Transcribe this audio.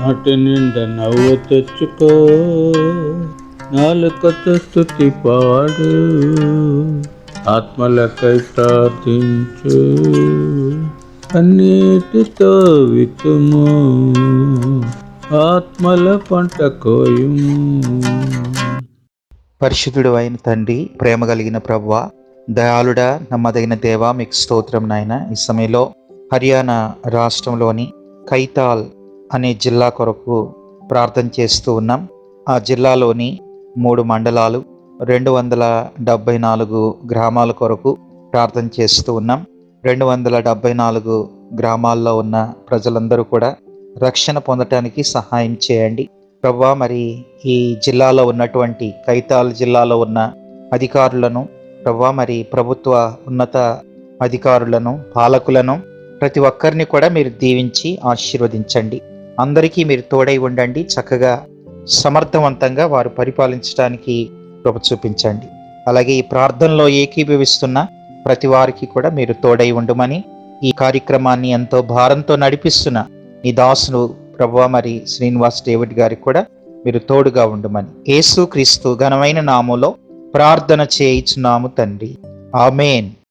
నాటి నిండా నవ్వు తెచ్చుకో. నాలుకతో స్థుతి పాడు. ఆత్మలకై ప్రార్థించు. అన్నిటితో వితుము ఆత్మల పంట కోయుము. పరిశుద్ధుడు అయిన తండ్రి ప్రేమ కలిగిన ప్రభువ దయాళుడ నమ్మదగిన దేవ మీకు స్తోత్రం నాయన. ఈ సమయంలో హర్యానా రాష్ట్రంలోని కైతాల్ అనే జిల్లా కొరకు ప్రార్థన చేస్తూ ఉన్నాం. ఆ జిల్లాలోని మూడు మండలాలు రెండు వందల డెబ్బై నాలుగు గ్రామాల కొరకు ప్రార్థన చేస్తూ ఉన్నాం. రెండు వందల డెబ్బై నాలుగు గ్రామాల్లో ఉన్న ప్రజలందరూ కూడా రక్షణ పొందటానికి సహాయం చేయండి. ప్రభా మరి ఈ జిల్లాలో ఉన్నటువంటి కైతాల్ జిల్లాలో ఉన్న అధికారులను ప్రభా మరి ప్రభుత్వ ఉన్నత అధికారులను పాలకులను ప్రతి ఒక్కరిని కూడా మీరు దీవించి ఆశీర్వదించండి. అందరికీ మీరు తోడై ఉండండి. చక్కగా సమర్థవంతంగా వారు పరిపాలించడానికి కృప చూపించండి. అలాగే ఈ ప్రార్థనలో ఏకీభవిస్తున్న ప్రతి వారికి కూడా మీరు తోడై ఉండమని ఈ కార్యక్రమాన్ని ఎంతో భారంతో నడిపిస్తున్న ఈ దాసును ప్రభా మరి శ్రీనివాస్ డేవిడ్ గారికి కూడా మీరు తోడుగా ఉండమని యేసు క్రీస్తు ఘనమైన నామలో ప్రార్థన చేయించున్నాము తండ్రి. ఆమెన్.